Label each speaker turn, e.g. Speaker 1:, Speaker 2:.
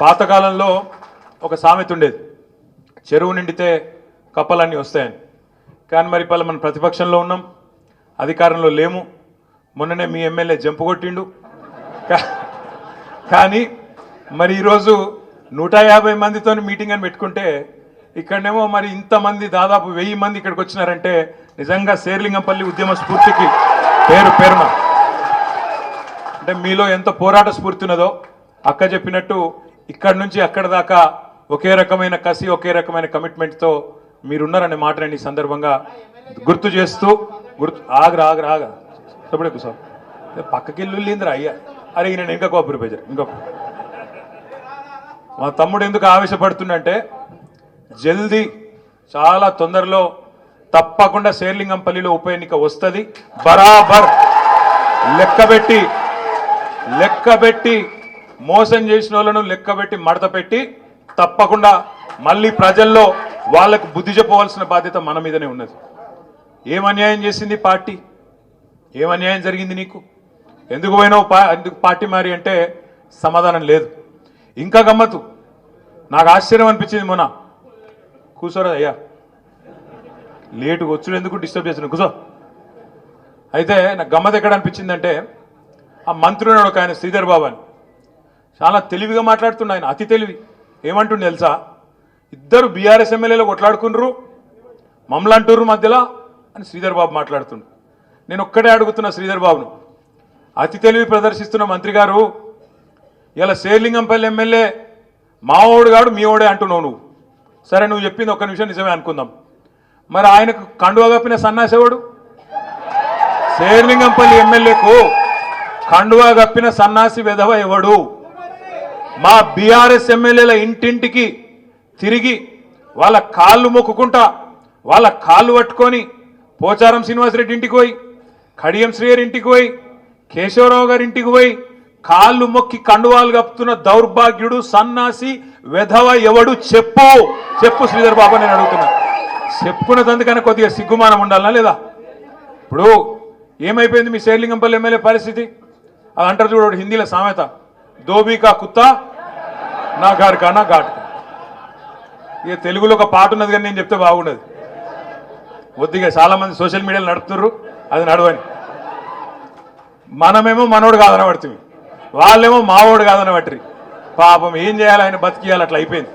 Speaker 1: పాతకాలంలో ఒక సామెత ఉండేది. చెరువు నిండితే కప్పలన్నీ వస్తాయని. కానీ మరి ఇప్పుడు మనం ప్రతిపక్షంలో ఉన్నాం అధికారంలో లేము. మొన్ననే మీ ఎమ్మెల్యే జంపు కొట్టిండు. కానీ మరి ఈరోజు నూట యాభై మందితో మీటింగ్ అని పెట్టుకుంటే ఇక్కడనేమో మరి ఇంతమంది దాదాపు వెయ్యి మంది ఇక్కడికి వచ్చినారంటే నిజంగా శేర్లింగంపల్లి ఉద్యమ స్ఫూర్తికి పేరు పేరున. అంటే మీలో ఎంత పోరాట స్ఫూర్తి ఉన్నదో అక్క చెప్పినట్టు ఇక్కడి నుంచి అక్కడ దాకా ఒకే రకమైన కసి ఒకే రకమైన కమిట్మెంట్తో మీరున్నారనే మాట నేను ఈ సందర్భంగా గుర్తు చేస్తూ గుర్తు ఆగరా ఆగరా ఆగ చెప్పడే కుసా పక్కకి ఇల్లు అయ్యా. అరే నేను ఇంకా కోపరి బేజర్ ఇంకొక మా తమ్ముడు ఎందుకు ఆవేశపడుతుండంటే జల్దీ చాలా తొందరలో తప్పకుండా శేర్లింగంపల్లిలో ఉప ఎన్నిక వస్తుంది. బరాబర్. లెక్కబెట్టి లెక్కబెట్టి మోసం చేసిన వాళ్ళను లెక్కబెట్టి మడత పెట్టి తప్పకుండా మళ్ళీ ప్రజల్లో వాళ్ళకు బుద్ధి చెప్పవలసిన బాధ్యత మన మీదనే ఉన్నది. ఏం అన్యాయం చేసింది పార్టీ? ఏం అన్యాయం జరిగింది నీకు? ఎందుకు పోయినావు పా ఎందుకు పార్టీ మారి అంటే సమాధానం లేదు. ఇంకా గమ్మత్తు. నాకు ఆశ్చర్యం అనిపించింది మొన్న. కూర్చోరా అయ్యా. లేటుగా వచ్చుడు ఎందుకు డిస్టర్బ్ చేసిన కూర్చో అయితే నాకు గమ్మత్ ఎక్కడ అనిపించిందంటే ఆ మంత్రి ఉన్నాడు ఒక ఆయన శ్రీధర్ బాబు అని. చాలా తెలివిగా మాట్లాడుతుండు ఆయన అతి తెలివి. ఏమంటుండు తెలుసా? ఇద్దరు బీఆర్ఎస్ ఎమ్మెల్యేలు కొట్లాడుకున్నారు మమ్మల్ని అంటుర్రు మధ్యలో అని శ్రీధర్ బాబు మాట్లాడుతుండు. నేను ఒక్కడే అడుగుతున్నా శ్రీధర్ బాబును అతి తెలివి ప్రదర్శిస్తున్న మంత్రి గారు ఇలా శేర్లింగంపల్లి ఎమ్మెల్యే మావోడు కాడు మీ ఓడే అంటున్నావు నువ్వు. సరే నువ్వు చెప్పింది ఒక్క నిమిషం నిజమే అనుకుందాం. మరి ఆయనకు కండువా కప్పిన సన్నాసేవాడు శేర్లింగంపల్లి ఎమ్మెల్యేకు కండువా కప్పిన సన్నాసి వెధవ ఎవడు? మా బీఆర్ఎస్ ఎమ్మెల్యేల ఇంటింటికి తిరిగి వాళ్ళ కాళ్ళు మొక్కుకుంటా వాళ్ళ కాళ్ళు పట్టుకొని పోచారం శ్రీనివాసరెడ్డి ఇంటికి పోయి కడియం శ్రీయర్ ఇంటికి పోయి కేశవరావు గారి ఇంటికి పోయి కాళ్ళు మొక్కి కండువాలు కప్పుతున్న దౌర్భాగ్యుడు సన్నాసి వెధవ ఎవడు చెప్పు. చెప్పు శ్రీధర్ బాబు నేను అడుగుతున్నా. చెప్పుకున్న తందుకనే కొద్దిగా సిగ్గుమానం ఉండాలనా లేదా? ఇప్పుడు ఏమైపోయింది మీ శేర్లింగంపల్లి ఎమ్మెల్యే పరిస్థితి? అది అంటారు చూడు హిందీలో సామెత. దోబీకా కుత్తా నా గారు కా నా ఘాట్ ఇక తెలుగులో ఒక పాట ఉన్నది కానీ నేను చెప్తే బాగుండదు. కొద్దిగా చాలామంది సోషల్ మీడియాలో నడుపుతున్నారు అది నడవని. మనమేమో మనోడు కాదనబడుతుంది. వాళ్ళేమో మావోడు కాదనబట్టి పాపం ఏం చేయాలి ఆయన బతికియాలి అట్లా అయిపోయింది.